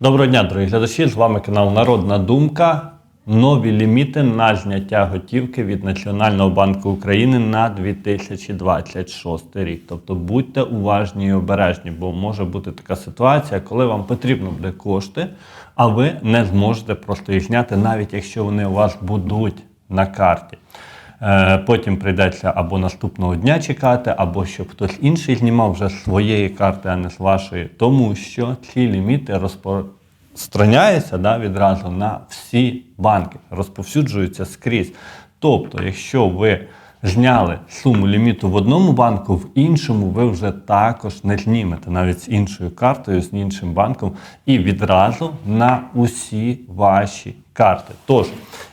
Доброго дня, дорогі глядачі! З вами канал Народна Думка. Нові ліміти на зняття готівки від Національного банку України на 2026 рік. Тобто будьте уважні і обережні, бо може бути така ситуація, коли вам потрібно буде кошти, а ви не зможете просто їх зняти, навіть якщо вони у вас будуть на карті. Е, Потім прийдеться або наступного дня чекати, або щоб хтось інший знімав вже з своєї карти, а не з вашої, тому що ці ліміти розпространяються да, відразу на всі банки, розповсюджуються скрізь. Тобто, якщо ви зняли суму ліміту в одному банку, в іншому ви вже також не знімете, навіть з іншою картою, з іншим банком, і відразу на усі ваші карти. Тож,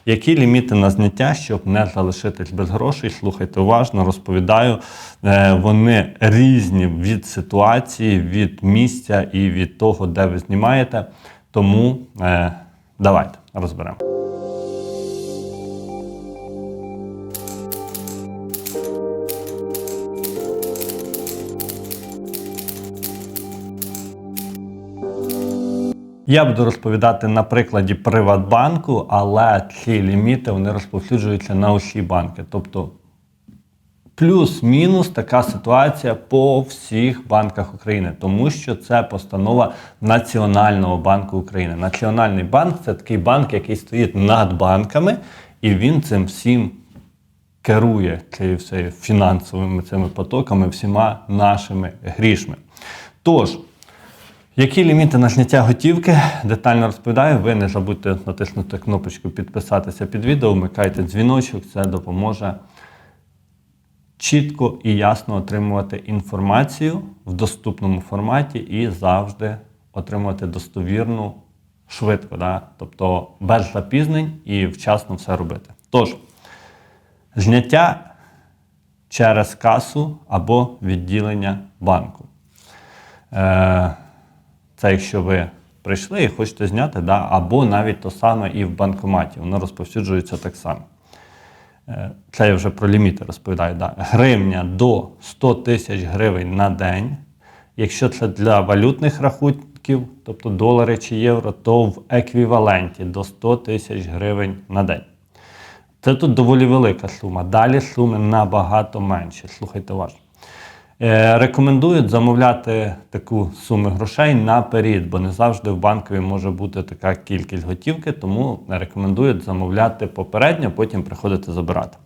які ліміти на зняття, щоб не залишитись без грошей, слухайте уважно, розповідаю. Е, Вони різні від ситуації, від місця і від того, де ви знімаєте. Тому е, давайте розберемо. Я буду розповідати на прикладі Приватбанку, але ці ліміти вони розповсюджуються на усі банки. Тобто плюс-мінус така ситуація по всіх банках України, тому що це постанова Національного банку України. Національний банк це такий банк, який стоїть над банками, і він цим всім керує цією всією фінансовими цими потоками, всіма нашими грішми. Тож. Які ліміти на зняття готівки? Детально розповідаю. Ви не забудьте натиснути кнопочку підписатися під відео, вмикайте дзвіночок, це допоможе чітко і ясно отримувати інформацію в доступному форматі і завжди отримувати достовірну швидко, да? тобто без запізнень і вчасно все робити. Тож, зняття через касу або відділення банку. Е, це якщо ви прийшли і хочете зняти, да, або навіть то саме і в банкоматі. Воно розповсюджується так само. Е, Це я вже про ліміти розповідаю. Да. Гривня до 100 тисяч гривень на день. Якщо це для валютних рахунків, тобто долари чи євро, то в еквіваленті до 100 тисяч гривень на день. Це тут доволі велика сума. Далі суми набагато менші. Слухайте уважно. Е, Рекомендують замовляти таку суму грошей наперед, бо не завжди в банкові може бути така кількість готівки, тому рекомендують замовляти попередньо, потім приходити забирати.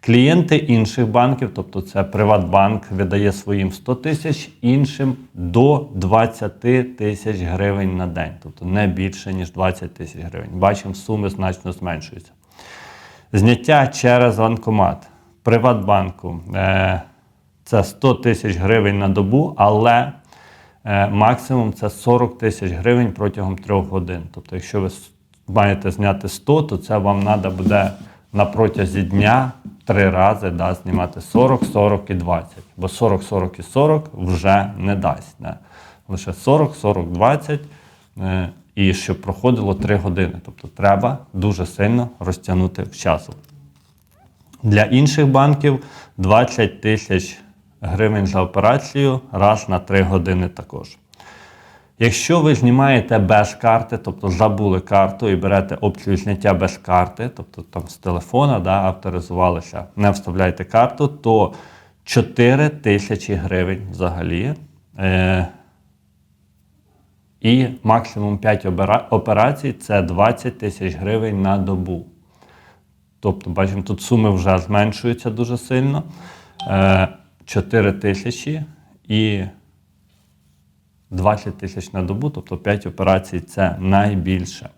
Клієнти інших банків, тобто це Приватбанк, видає своїм 100 тисяч, іншим до 20 тисяч гривень на день, тобто не більше, ніж 20 тисяч гривень. Бачимо, суми значно зменшуються. Зняття через банкомат Приватбанку. Е, це 100 тисяч гривень на добу, але е, максимум це 40 тисяч гривень протягом 3 годин. Тобто, якщо ви маєте зняти 100, то це вам треба буде на протязі дня три рази да, знімати 40, 40 і 20. Бо 40, 40 і 40 вже не дасть. Да. Лише 40, 40, 20. е, І щоб проходило 3 години. Тобто треба дуже сильно розтягнути в часу. Для інших банків 20 тисяч гривень за операцію раз на 3 години також. Якщо ви знімаєте без карти, тобто забули карту і берете опцію зняття без карти, тобто там з телефона да, авторизувалися, не вставляєте карту, то 4 тисячі гривень взагалі. Е, і максимум 5 операцій це 20 тисяч гривень на добу. Тобто, бачимо, тут суми вже зменшуються дуже сильно. Е, 4 тисячі і 20 тисяч на добу, тобто 5 операцій це найбільше.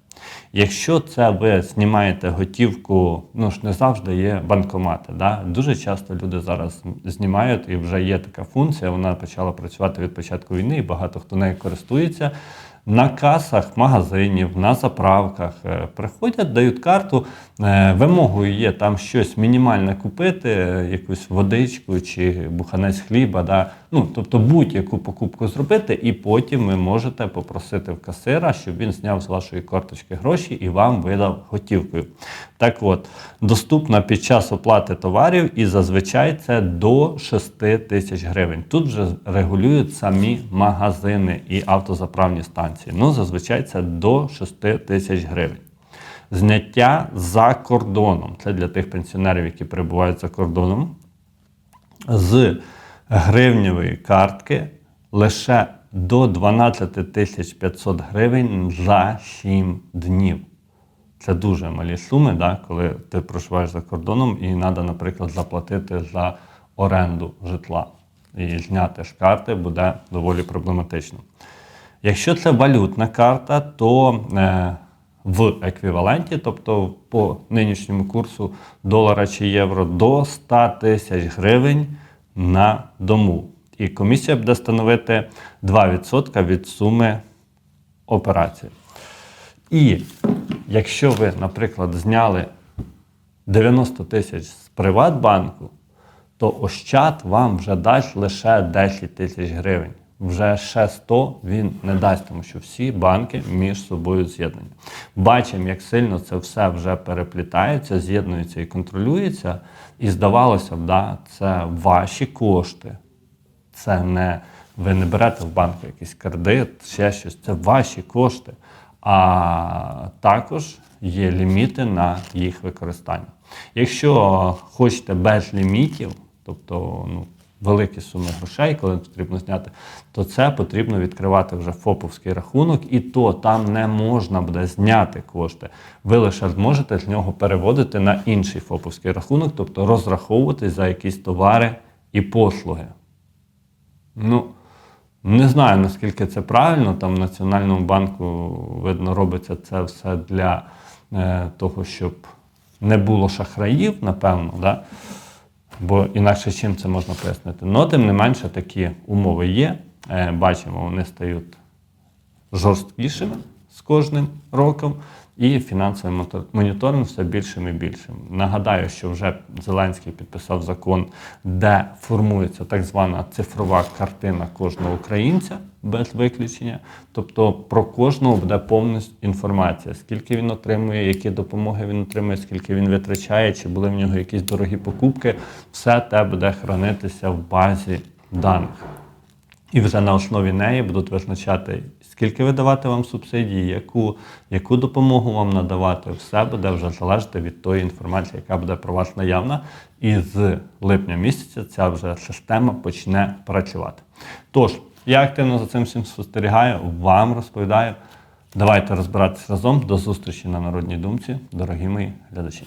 Якщо це ви знімаєте готівку, ну ж не завжди є банкомати. Да? Дуже часто люди зараз знімають, і вже є така функція, вона почала працювати від початку війни, і багато хто нею користується. На касах магазинів, на заправках е, приходять, дають карту. е, Вимогою є там щось мінімальне купити, е, якусь водичку чи буханець хліба. Да? Ну, тобто будь-яку покупку зробити, і потім ви можете попросити в касира, щоб він зняв з вашої карточки гроші і вам видав готівкою. Так от, доступна під час оплати товарів, і зазвичай це до 6 тисяч гривень. Тут вже регулюють самі магазини і автозаправні станції. Квитанції. Ну, зазвичай це до 6 тисяч гривень. Зняття за кордоном. Це для тих пенсіонерів, які перебувають за кордоном. З гривневої картки лише до 12 тисяч 500 гривень за 7 днів. Це дуже малі суми, да, коли ти проживаєш за кордоном і треба, наприклад, заплатити за оренду житла. І зняти з карти буде доволі проблематично. Якщо це валютна карта, то е, в еквіваленті, тобто по нинішньому курсу долара чи євро, до 100 тисяч гривень на дому. І комісія буде становити 2% від суми операції. І якщо ви, наприклад, зняли 90 тисяч з Приватбанку, то Ощад вам вже дасть лише 10 тисяч гривень. Вже ще 100 він не дасть, тому що всі банки між собою з'єднані. Бачимо, як сильно це все вже переплітається, з'єднується і контролюється. І здавалося б, да, це ваші кошти. Це не ви не берете в банку якийсь кредит, ще щось. Це ваші кошти. А також є ліміти на їх використання. Якщо хочете без лімітів, тобто ну, великі суми грошей, коли потрібно зняти, то це потрібно відкривати вже ФОПовський рахунок, і то там не можна буде зняти кошти. Ви лише зможете з нього переводити на інший ФОПовський рахунок, тобто розраховуватись за якісь товари і послуги. Ну, не знаю, наскільки це правильно. Там в Національному банку, видно, робиться це все для е, того, щоб не було шахраїв, напевно, да? Бо інакше чим це можна пояснити. Но, тим не менше, такі умови є. Е, бачимо, вони стають жорсткішими з кожним роком, і фінансовий моніторинг все більшим і більшим. Нагадаю, що вже Зеленський підписав закон, де формується так звана цифрова картина кожного українця без виключення. Тобто про кожного буде повністю інформація, скільки він отримує, які допомоги він отримує, скільки він витрачає, чи були в нього якісь дорогі покупки. Все те буде хранитися в базі даних. І вже на основі неї будуть визначати, скільки видавати вам субсидії, яку, яку допомогу вам надавати. Все буде вже залежати від тої інформації, яка буде про вас наявна. І з липня місяця ця вже система почне працювати. Тож, я активно за цим всім спостерігаю, вам розповідаю. Давайте розбиратись разом. До зустрічі на Народній думці, дорогі мої глядачі.